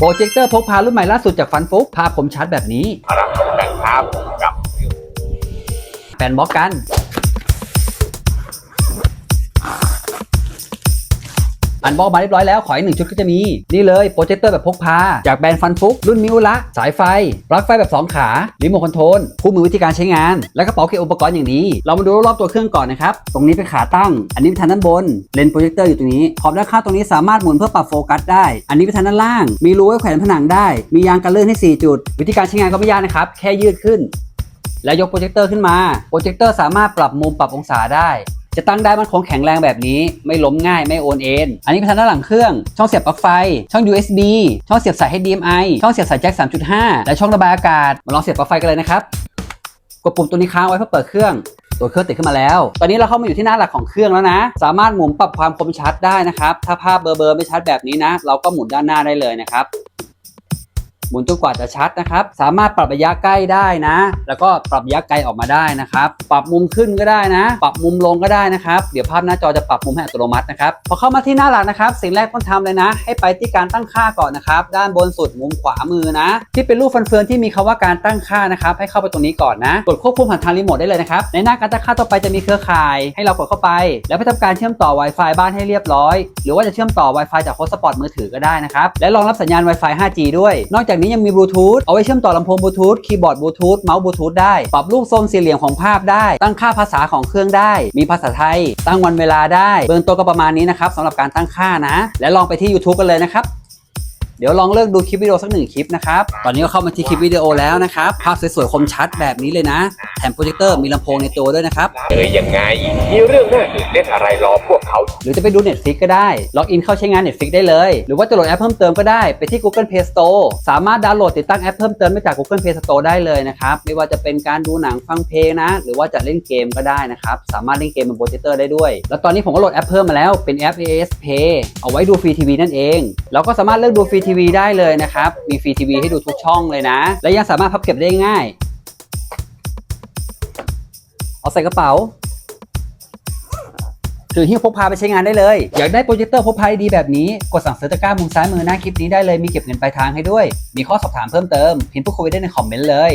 โปรเจคเตอร์พกพารุ่นใหม่ล่าสุดจากฟันฟุกภาพคมชัดแบบนี้รับแต่งภาพกับแฟนบล็อกกัน อันบอกมาเรียบร้อยแล้วขออีกหนึ่งชุดก็จะมี นี่เลยโปรเจคเตอร์แบบพกพา จากแบรนด์ฟันฟุก รุ่นมิวละ สายไฟปลั๊กไฟแบบ 2 ขารีโมทคอนโทรลคู่มือวิธีการใช้งาน และกระเป๋าเก็บอุปกรณ์อย่างดีเรามาดูรอบตัวเครื่องก่อนนะครับ ตรงนี้เป็นขาตั้ง อันนี้เป็นทางด้านบน เลนส์โปรเจคเตอร์อยู่ตรงนี้ ขอบด้านข้างตรงนี้สามารถหมุนเพื่อปรับโฟกัสได้ อันนี้เป็นทางด้านล่าง มีรูไว้แขวนผนังได้ มียางกันลื่นให้ 4 จุด วิธีการใช้งานก็ไม่ยากนะครับ แค่ยืดขึ้น แล้วยกโปรเจคเตอร์ขึ้นมา โปรเจคเตอร์สามารถปรับมุมปรับองศาได้ จะตั้งได้มันคงแข็งแรงแบบนี้ ไม่ล้มง่ายไม่โอนเอ็นอันนี้เป็นทางด้านหลังเครื่อง ช่องเสียบปลั๊กไฟ ช่อง USB ช่องเสียบสาย HDMI ช่องเสียบสายแจ็ค3.5 และช่องระบายอากาศมาลองเสียบปลั๊กไฟกันเลยนะครับกดปุ่มตัวนี้ค้างไว้เพื่อเปิดเครื่องตัวเครื่องติดขึ้นมาแล้ว ตอนนี้เราเข้ามาอยู่ที่หน้าหลักของเครื่องแล้วนะ สามารถหมุนปรับความคมชัดได้นะครับ ถ้าภาพเบลอๆไม่ชัดแบบนี้นะ เราก็หมุนด้านหน้าได้เลยนะครับ หมุนจนกว่าจะชัดนะครับ สามารถปรับระยะใกล้ได้นะ แล้วก็ปรับระยะไกลออกมาได้นะครับ ปรับมุมขึ้นก็ได้นะ ปรับมุมลงก็ได้นะครับ เดี๋ยวภาพหน้าจอจะปรับมุมให้อัตโนมัตินะครับ พอเข้ามาที่หน้าหลักนะครับ สิ่งแรกต้องทำเลยนะ ให้ไปที่การตั้งค่าก่อนนะครับ ด้านบนสุดมุมขวามือนะ ที่เป็นรูปฟันเฟืองที่มีคำว่าการตั้งค่านะครับ ให้เข้าไปตรงนี้ก่อนนะ กดควบคุมผ่านทางรีโมทได้เลยนะครับ ในหน้าการตั้งค่าต่อไปจะมีเครือข่าย ให้เรากดเข้าไป แล้วไปทำการเชื่อมต่อ Wi-Fi บ้านให้เรียบร้อย หรือว่าจะเชื่อมต่อ Wi-Fi จากโฮสต์สปอตมือถือก็ได้นะครับ และรองรับสัญญาณ Wi-Fi 5G ด้วย นอกจากนี้ยังมีบลูทูธเอาไว้เชื่อมต่อลำโพงบลูทูธคีย์บอร์ดบลูทูธเมาส์บลูทูธได้ ปรับรูปทรงสี่เหลี่ยมของภาพได้ ตั้งค่าภาษาของเครื่องได้ มีภาษาไทย ตั้งวันเวลาได้ เบื้องต้นก็ประมาณนี้นะครับสำหรับการตั้งค่านะ และลองไปที่ YouTube กันเลยนะครับ เดี๋ยวลองเลือกดูคลิปวิดีโอสักหนึ่งคลิปนะครับ ตอนนี้ก็เข้ามาที่คลิปวิดีโอแล้วนะครับ ภาพสวยๆคมชัดแบบนี้เลยนะ แถมโปรเจคเตอร์มีลำโพงในตัวด้วยนะครับ เออยังไง มีเรื่องน่าตื่นเต้นอะไรรอพวกเขา หรือจะไปดู Netflix ก็ได้ ล็อกอินเข้าใช้งาน Netflix ได้เลย หรือว่าจะโหลดแอปเพิ่มเติมก็ได้ ไปที่ Google Play Store สามารถดาวน์โหลดติดตั้งแอปเพิ่มเติมได้จาก Google Play Store ได้เลยนะครับ ไม่ว่าจะเป็นการดูหนังฟังเพลงนะ หรือว่าจะเล่นเกมก็ได้นะครับ สามารถเล่นเกมบนโปรเจคเตอร์ได้ด้วย แล้วตอนนี้ผมก็โหลดแอปเพิ่มมาแล้ว เป็นแอป AS Play เอาไว้ดูฟรีทีวีนั่นเอง เราก็สามารถเลือกดูฟรีทีวีได้เลยนะครับ มีฟรีทีวีให้ดูทุกช่องเลยนะ และยังสามารถพับเก็บได้ง่าย เอาใส่กระเป๋าถือหิ้วพกพาไปใช้งานได้เลย อยากได้โปรเจคเตอร์พกพาดีแบบนี้ กดสั่งซื้อตะกร้ามุมซ้ายมือหน้าคลิปนี้ได้เลย มีเก็บเงินปลายทางให้ด้วย มีข้อสอบถามเพิ่มเติม พิมพ์พูดคุยได้ในคอมเมนต์เลย